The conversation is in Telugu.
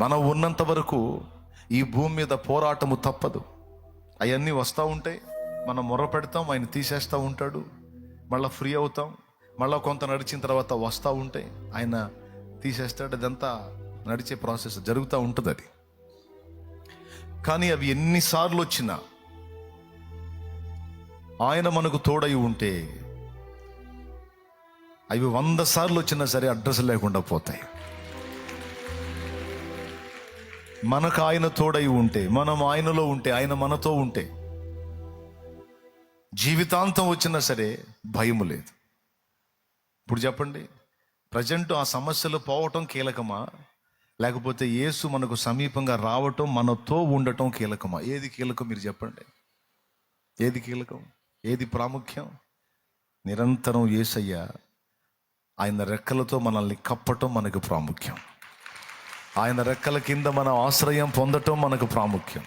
మనం ఉన్నంత వరకు ఈ భూమి మీద పోరాటము తప్పదు. అవన్నీ వస్తూ ఉంటాయి మనం మొర పెడతాం ఆయన తీసేస్తూ ఉంటాడు మళ్ళీ ఫ్రీ అవుతాం మళ్ళీ కొంత నడిచిన తర్వాత వస్తూ ఉంటాయి ఆయన తీసేస్తాడు. అదంతా నడిచే ప్రాసెస్ జరుగుతూ ఉంటుంది అది. కానీ అవి ఎన్నిసార్లు వచ్చినా ఆయన మనకు తోడై ఉంటే అవి వంద సార్లు వచ్చినా సరే అడ్రస్ లేకుండా పోతాయి. మనకు ఆయన తోడై ఉంటే మనం ఆయనలో ఉంటే ఆయన మనతో ఉంటే జీవితాంతం వచ్చినా సరే భయము లేదు. ఇప్పుడు చెప్పండి ప్రజెంట్ ఆ సమస్యలు పోవటం కీలకమా? లేకపోతే యేసు మనకు సమీపంగా రావటం మనతో ఉండటం కీలకమా? ఏది కీలకం మీరు చెప్పండి. ఏది కీలకం? ఏది ప్రాముఖ్యం? నిరంతరం యేసయ్య ఆయన రెక్కలతో మనల్ని కప్పటం మనకు ప్రాముఖ్యం. ఆయన రెక్కల కింద మన ఆశ్రయం పొందటం మనకు ప్రాముఖ్యం.